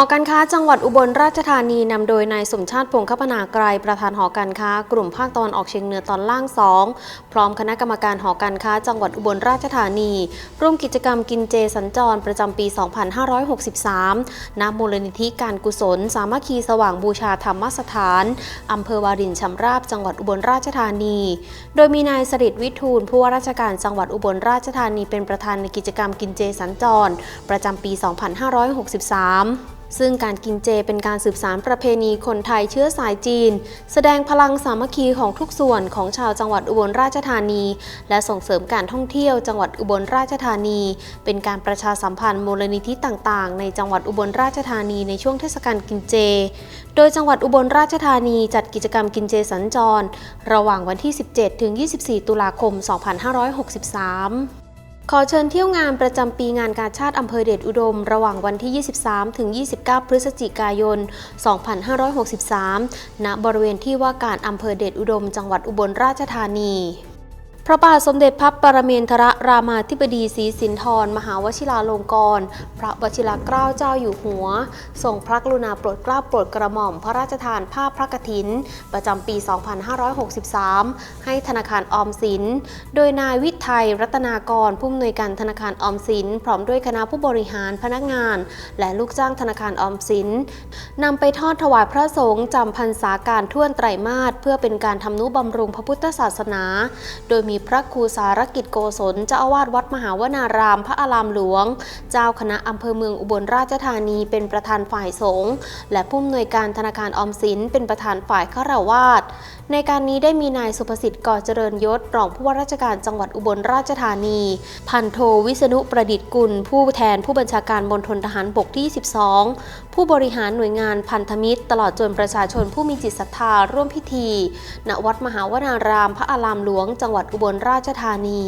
อการค้าจังหวัดอุบลราชธานีนำโดยนายสมชาติพงษ์คพนาไกรประธานหอการค้ากลุ่มภาคตะวันออกเฉียงเหนือตอนล่าง2พร้อมคณะกรรมการหอการค้าจังหวัดอุบลราชธานี ร่วมกิจกรรมกินเจสัญจรประจำปี 2563 ณ มูลนิธิการกุศล สามัคคีสว่างบูชาธรรมสถานอำเภอวารินชำราบจังหวัดอุบลราชธานี โดยมีนายสริตวิทูลผู้ว่าราชการจังหวัดอุบลราชธานีเป็นประธานในกิจกรรมกินเจสัญจร ประจำปี 2563ซึ่งการกินเจเป็นการสืบสานประเพณีคนไทยเชื้อสายจีน แสดงพลังสามัคคีของทุกส่วนของชาวจังหวัดอุบลราชธานี และส่งเสริมการท่องเที่ยวจังหวัดอุบลราชธานี เป็นการประชาสัมพันธ์มูลนิธิต่างๆ ในจังหวัดอุบลราชธานีในช่วงเทศกาลกินเจ โดยจังหวัดอุบลราชธานีจัดกิจกรรมกินเจสัญจร ระหว่างวันที่ 17 ถึง 24 ตุลาคม 2563 ขอเชิญเที่ยวงานประจำปีงานกาชาติอำเภอเดชอุดม ระหว่างวันที่ 23 ถึง 29 พฤศจิกายน 2563 ณ บริเวณที่ว่าการอำเภอเดชอุดม จังหวัดอุบลราชธานี พระบาทสมเด็จพระปรเมนทรรามาธิบดีศรีสินธรมหาวชิราลงกรณ์พระวชิรเกล้าเจ้าอยู่หัวทรงพระกรุณาโปรดเกล้าโปรดกระหม่อมพระราชทานผ้าพระกฐิน ประจำปี 2563 ให้ธนาคารออมสิน โดยนายวิทัยรัตนากรผู้อำนวยการธนาคารออมสิน พร้อมด้วยคณะผู้บริหารพนักงาน และลูกจ้างธนาคารออมสินนำไปทอดถวายพระสงฆ์จำพรรษาการท่วนไตรมาสเพื่อเป็นการทำนุบำรุงพระพุทธศาสนา โดยมีพระครูสารกิจโกศลเจ้าอาวาสวัดมหาวนาราม พระอารามหลวง เจ้าคณะอำเภอเมืองอุบลราชธานีเป็นประธานฝ่ายสงฆ์และผู้อำนวยการธนาคารออมสิน เป็นประธานฝ่ายฆราวาสในการนี้ได้มีนายสุภสิทธิ์ก่อเจริญยศรองผู้ว่าราชการจังหวัดอุบลราชธานี พันโทวิษณุประดิษฐ์กุล ผู้แทนผู้บัญชาการมณฑลทหารบกที่ 12 ผู้บริหารหน่วยงานพันธมิตร ตลอดจนประชาชนผู้มีจิตศรัทธาร่วมพิธี ณวัดมหาวนาราม พระอารามหลวง จังหวัดอุบลราชธานี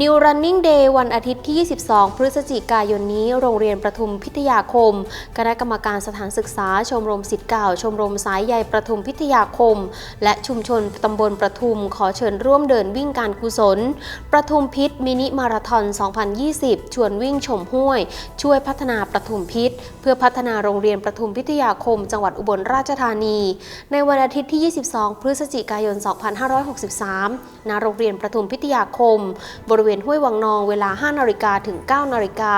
New Running Day วันอาทิตย์ที่ 22 พฤศจิกายนนี้ โรงเรียนประทุมพิทยาคม คณะกรรมการสถานศึกษา ชมรมสิทธิ์เก่า ชมรมสายใยประทุมพิทยาคม และชุมชนตำบลประทุมขอเชิญร่วมเดินวิ่งการกุศล ประทุมพิษมินิมาราธอน 2020 ชวนวิ่งชมห้วย ช่วยพัฒนาประทุมพิษ เพื่อพัฒนาโรงเรียนประทุมพิทยาคม จังหวัดอุบลราชธานี ในวันอาทิตย์ที่ 22 พฤศจิกายน 2563 ณ โรงเรียนประทุมพิทยาคมบริเวณห้วยวังนองเวลา 5 นาฬิกาถึง 9 นาฬิกา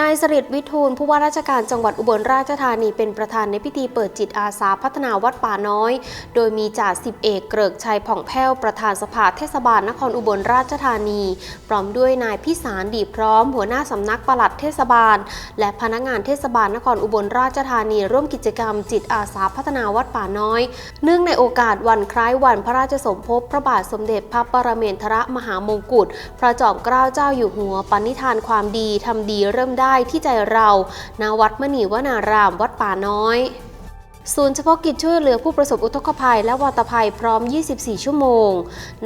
นายสริตวิทูลผู้ว่าราชการจังหวัดอุบลราชธานีเป็นประธานในพิธีเปิดจิตอาสาพัฒนาวัดป่าน้อย โดยมีจ่าสิบเอกเกริกชัยผ่องแผ้วประธานสภาเทศบาลนครอุบลราชธานี พร้อมด้วยนายพิสารดีพร้อม หัวหน้าสำนักปลัดเทศบาล และพนักงานเทศบาลนครอุบลราชธานี ร่วมกิจกรรมจิตอาสาพัฒนาวัดป่าน้อย เนื่องในโอกาสวันคล้ายวันพระราชสมภพพระบาทสมเด็จพระปรเมนทรมหามงกุฎพระจอมเกล้าเจ้าอยู่หัวปณิธานความดีทำดีเริ่มได้ที่ใจเราณวัดมณีวนาราม วัดป่าน้อย ศูนย์เฉพาะกิจช่วยเหลือผู้ประสบอุทกภัยและวาตภัยพร้อม 24 ชั่วโมง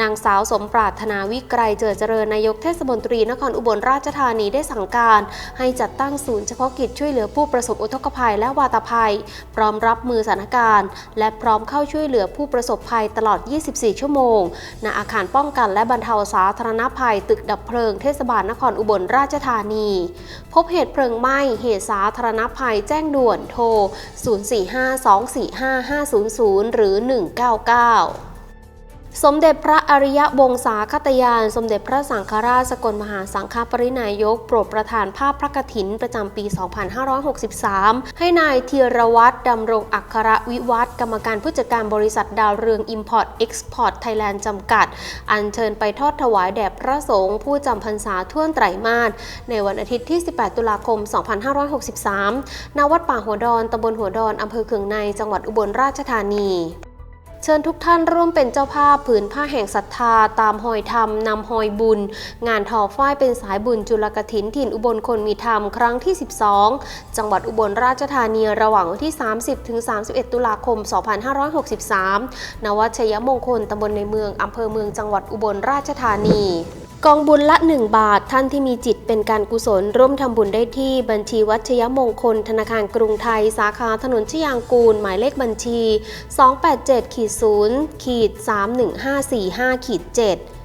นางสาวสมปรารถนาวิกรเจริญเจริญนายกเทศมนตรีนครอุบลราชธานีได้สั่งการ ให้จัดตั้งศูนย์เฉพาะกิจช่วยเหลือผู้ประสบอุทกภัยและวาตภัย พร้อมรับมือสถานการณ์ และพร้อมเข้าช่วยเหลือผู้ประสบภัยตลอด 24 ชั่วโมง ณ อาคารป้องกันและบรรเทาสาธารณภัย ตึกดับเพลิงเทศบาลนครอุบลราชธานี พบเหตุเพลิงไหม้ เหตุสาธารณภัย แจ้งด่วน โทร 045 2455 500 หรือ 199 สมเด็จพระอริยวงศาคตยาน สมเด็จพระสังฆราชสกลมหาสังฆปรินายก โปรดประทานภาพพระกฐินประจำปี 2563 ให้นายธีรวัตรดำรงอัครวิวัฒน์กรรมการผู้จัดการบริษัทดาวเรือง Import Export Thailand จำกัด อัญเชิญไปทอดถวายแด่พระสงฆ์ผู้จำพรรษาท่วนไตรมาสในวันอาทิตย์ที่ 18 ตุลาคม 2563 ณ วัดป่าหัวดอนตำบลหัวดอนอำเภอเคืองใน จังหวัดอุบลราชธานี เชิญทุกท่านร่วมเป็นเจ้าภาพผืนผ้าแห่งศรัทธา ตามหอยธรรมนำหอยบุญ งานทอฝ้ายเป็นสายบุญจุลกถินถิ่นอุบลคนมีธรรมครั้งที่ 12 จังหวัดอุบลราชธานีระหว่างวันที่ 30 ถึง 31 ตุลาคม 2563 นวัชยมงคลตำบลในเมืองอำเภอเมืองจังหวัดอุบลราชธานี กองบุญละ 1 บาทท่านที่มีจิตเป็นการกุศล ร่วมทำบุญได้ที่บัญชีวัชยมงคล ธนาคารกรุงไทย สาขาถนนชยางกูล หมายเลขบัญชี 287